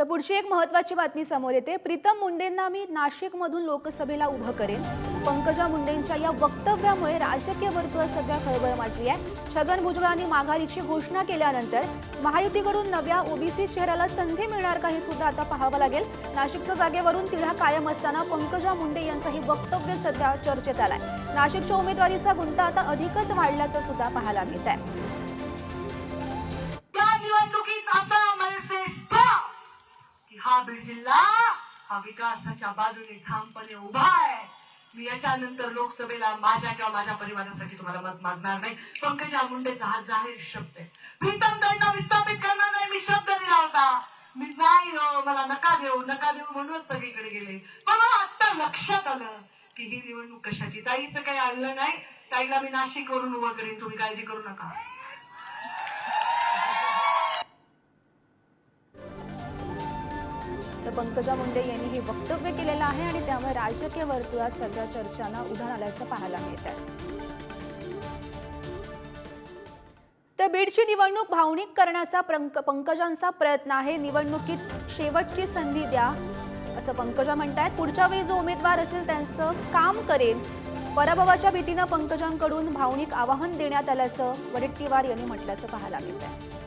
तर पुढची एक महत्वाची बातमी समोर येते. प्रीतम मुंडेंना मी नाशिकमधून लोकसभेला उभं करेन. पंकजा मुंडेंच्या या वक्तव्यामुळे राजकीय वर्तुळात सध्या खळबळ माजली आहे. छगन भुजबळांनी माघारीची घोषणा केल्यानंतर महायुतीकडून नव्या ओबीसी चेहऱ्याला संधी मिळणार का हे सुद्धा आता पाहावं लागेल. नाशिकच्या जागेवरून तिढा कायम असताना पंकजा मुंडे यांचं हे वक्तव्य सध्या चर्चेत आलंय. नाशिकच्या उमेदवारीचा गुंता आता अधिकच वाढल्याचं सुद्धा पाहायला मिळत आहे हा बीड जिल्हा हा विकासाच्या बाजूने ठामपणे उभा आहे. मी याच्यानंतर लोकसभेला माझ्या किंवा माझ्या परिवारासाठी तुम्हाला मत मागणार नाही. पंकजा मुंडेचा हा जाहीर शब्द आहे. प्रीतम त्यांना विस्थापित करणार नाही मी शब्द दिला होता मी नाही हो मला नका देऊ नका देऊ म्हणूनच सगळीकडे गेले. पण आता लक्षात आलं की ही निवडणूक कशाची? ताईचं काही आणलं नाही. ताईला मी नाशिक वरून उभं करेन तुम्ही काळजी करू नका. तर पंकजा मुंडे यांनी हे वक्तव्य केलेलं आहे आणि त्यामुळे राजकीय वर्तुळात सध्या चर्चांना उधाण आल्याचं पाहायला मिळत आहे. तर बीडची निवडणूक भावनिक करण्याचा पंकजांचा प्रयत्न आहे. निवडणुकीत शेवटची संधी द्या असं पंकजा म्हणतायत. पुढच्या वेळी जो उमेदवार असेल त्यांचं काम करेन पराभवाच्या भीतीनं पंकजांकडून भावनिक आवाहन देण्यात आल्याचं वडेट्टीवार यांनी म्हटल्याचं पाहायला मिळत आहे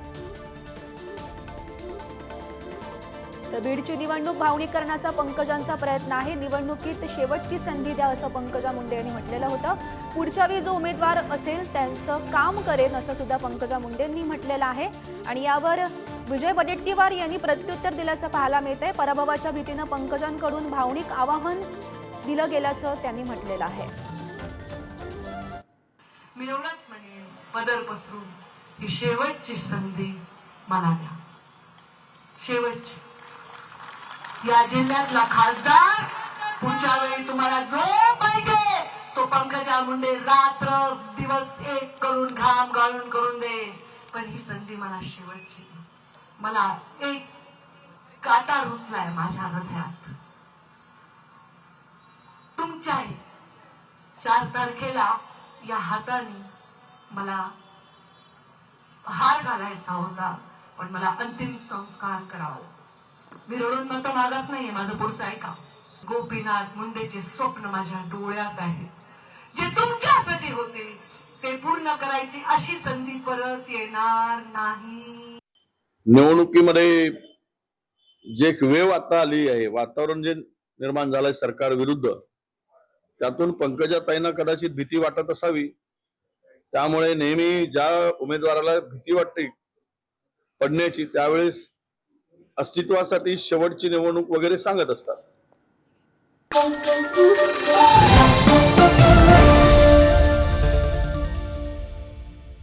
तर बीडची निवडणूक भावनिक करण्याचा पंकजांचा प्रयत्न आहे. निवडणुकीत शेवटची संधी द्या असं पंकजा मुंडे यांनी म्हटलेलं होतं. पुढच्या वेळी जो उमेदवार असेल त्यांचं काम करेन असं सुद्धा पंकजा मुंडेंनी म्हटलेलं आहे. आणि यावर विजय वडेट्टीवार यांनी प्रत्युत्तर दिल्याचं पाहायला मिळतंय. पराभवाच्या भीतीनं पंकजांकडून भावनिक आवाहन दिलं गेल्याचं त्यांनी म्हटलेलं आहे. मी एवढंच म्हणेन पदर पसरून ही शेवटची संधी मला द्या. शेवटची. या जिल्ह्यातला खासदार पुढच्या वेळी तुम्हाला जो पाहिजे. तो पंकजा मुंडे रात्र दिवस एक करून घाम गाळून करून दे. पण ही संधी मला शेवटची. मला एक काटा रुतलाय माझ्या हृदयात. तुमच्याही चार तारखेला या हाताने मला हार घालायचा होता पण मला अंतिम संस्कार करावा. मी रडून मत मागत नाहीये माझं पुढचं ऐका. गोपीनाथ मुंडेचे स्वप्न माझ्या डोळ्यात आहे. जे तुमच्यासाठी होते ते पूर्ण करायची अशी संधी परत येणार नाही. निवडणुकीमध्ये जे वेव आता आली आहे वातावरण जे निर्माण झालंय सरकार विरुद्ध त्यातून पंकजाताईंना कदाचित भीती वाटत असावी. त्यामुळे नेहमी ज्या उमेदवाराला भीती वाटते पडण्याची त्यावेळेस अस्तित्वासाठी शेवटची निवडणूक वगैरे सांगत असतात.